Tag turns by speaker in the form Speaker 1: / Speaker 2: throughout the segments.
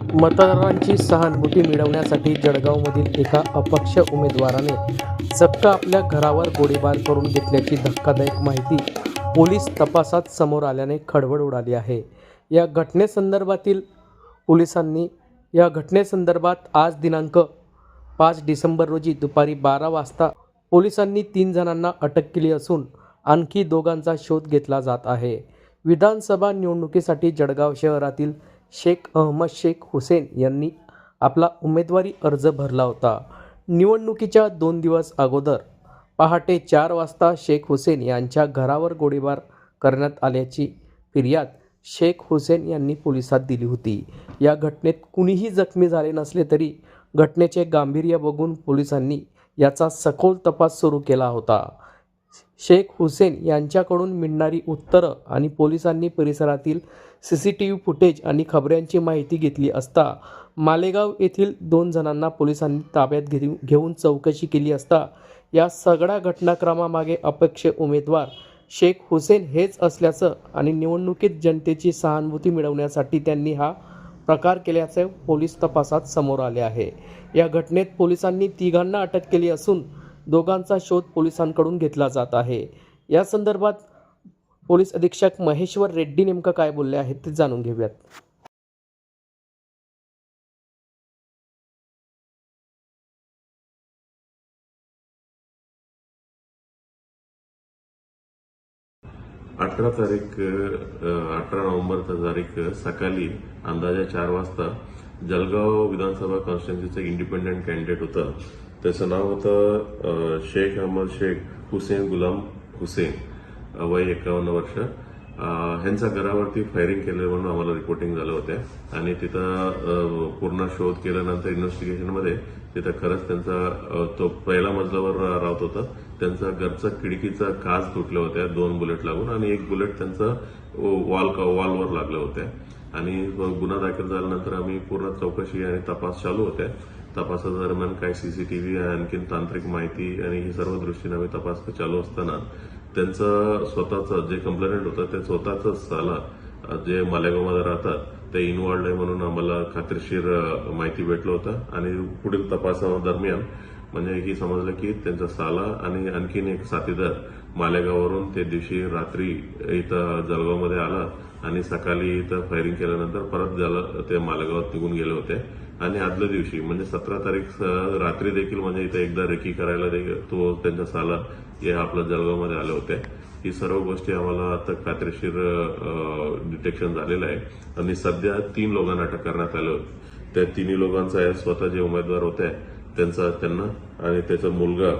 Speaker 1: मतदारांची सहानुभूती मिळवण्यासाठी जळगावमधील एका अपक्ष उमेदवाराने चक्क आपल्या घरावर गोळीबार करून घेतल्याची धक्कादायक माहिती पोलीस तपासात समोर आल्याने खळबळ उडाली आहे. या घटनेसंदर्भातील पोलिसांनी या घटनेसंदर्भात आज दिनांक पाच डिसेंबर रोजी दुपारी बारा वाजता पोलिसांनी तीन जणांना अटक केली असून आणखी दोघांचा शोध घेतला जात आहे. विधानसभा निवडणुकीसाठी जळगाव शहरातील शेख अहमद शेख हुसेन यांनी आपला उमेदवारी अर्ज भरला होता. निवडणुकीच्या दोन दिवस अगोदर पहाटे चार वाजता शेख हुसेन यांच्या घरावर गोळीबार करण्यात आल्याची फिर्याद शेख हुसेन यांनी पोलिसात दिली होती. या घटनेत कुणीही जखमी झाले नसले तरी घटनेचे गांभीर्य बघून पोलिसांनी याचा सखोल तपास सुरू केला होता. शेख हुसेन यांच्याकडून मिळणारी उत्तरं आणि पोलिसांनी परिसरातील C C T V footage आणि खबऱ्यांची माहिती घेतली असता मालेगाव येथील दोन जणांना पोलिसांनी ताब्यात घेऊ घेऊन चौकशी केली असता या सगळ्या घटनाक्रमामागे अपेक्ष उमेदवार शेख हुसेन हेच असल्याचं आणि निवडणुकीत जनतेची सहानुभूती मिळवण्यासाठी त्यांनी हा प्रकार केल्याचे पोलीस तपासात समोर आले आहे. या घटनेत पोलिसांनी तिघांना अटक केली असून दोघांचा शोध पोलिसांकडून घेतला जात आहे. या संदर्भात पोलीस अधीक्षक महेश्वर रेड्डी नेमकं काय बोलले आहेत ते जाणून घेऊयात.
Speaker 2: अठरा तारीख अठरा नोव्हेंबर तारीख सकाळी अंदाजे चार वाजता जळगाव विधानसभा कॉन्स्टिट्युन्सीचं इंडिपेंडंट कॅन्डिडेट होतं. त्याचं नाव होतं शेख अहमद शेख हुसेन गुलाम हुसेन. वय एकावन्न वर्ष. ह्यांचा ह्यांच्या घरावरती फायरिंग केलं म्हणून आम्हाला रिपोर्टिंग झालं होतं. आणि तिथं पूर्ण शोध केल्यानंतर इन्व्हेस्टिगेशनमध्ये तिथं खरंच त्यांचा तो पहिला मजल्यावर राहत होता. त्यांचा घरचा खिडकीचा काच तुटल्या होत्या दोन बुलेट लागून. आणि एक बुलेट त्यांचा वॉल वॉलवर लागल्या होत्या. आणि गुन्हा दाखल झाल्यानंतर आम्ही पूर्ण चौकशी आणि तपास चालू होते. तपासादरम्यान काय सीसीटीव्ही आणखीन तांत्रिक माहिती आणि ही सर्व दृष्टीने आम्ही तपास चालू असताना त्यांचं स्वतःचं जे कंप्लेंट होतं ते स्वतःच साला जे मालेगावमध्ये राहतात ते इन्वॉल्ड आहे म्हणून आम्हाला खात्रीशीर माहिती भेटलं होतं. आणि पुढील तपासादरम्यान म्हणजे ही समजलं की त्यांचा साला आणि आणखीन एक साथीदार मालेगाववरून त्या दिवशी रात्री इथं जळगावमध्ये आला आणि सकाळी इथं फायरिंग केल्यानंतर परत झालं ते मालेगावात निघून गेले होते. आणि आदल्या दिवशी म्हणजे सतरा तारीख रात्री देखील म्हणजे इथं एकदा रेकी करायला देखील तो त्यांचा साला हे आपल्या जळगावमध्ये आले होते. ही सर्व गोष्टी आम्हाला आता खात्रीशीर डिटेक्शन झालेलं आहे. आणि सध्या तीन लोकांना अटक करण्यात आलं त्या तिन्ही लोकांचा आहे स्वतः जे उमेदवार होते त्यांचा त्यांना आणि त्याचा मुलगा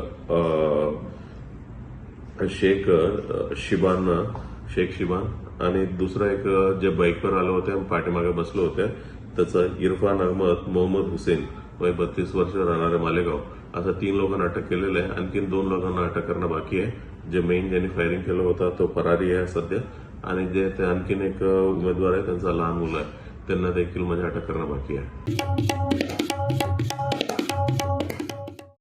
Speaker 2: शेख शिबान शेख शिबान आणि दुसरा एक जे बाईकवर आलं होते पाठीमागे बसलो होते त्याचं इरफान अहमद मोहम्मद हुसेन वय बत्तीस वर्ष राहणारे मालेगाव. असं तीन लोकांना अटक केलेलं आहे. आणखीन दोन लोकांना अटक करणं बाकी आहे. जे मेन ज्यांनी फायरिंग केलं होतं तो फरारी आहे सध्या. आणि जे ते आणखीन एक उमेदवार आहे त्यांचा लहान मुलं आहे. त्यांना देखील म्हणजे अटक करणं बाकी आहे.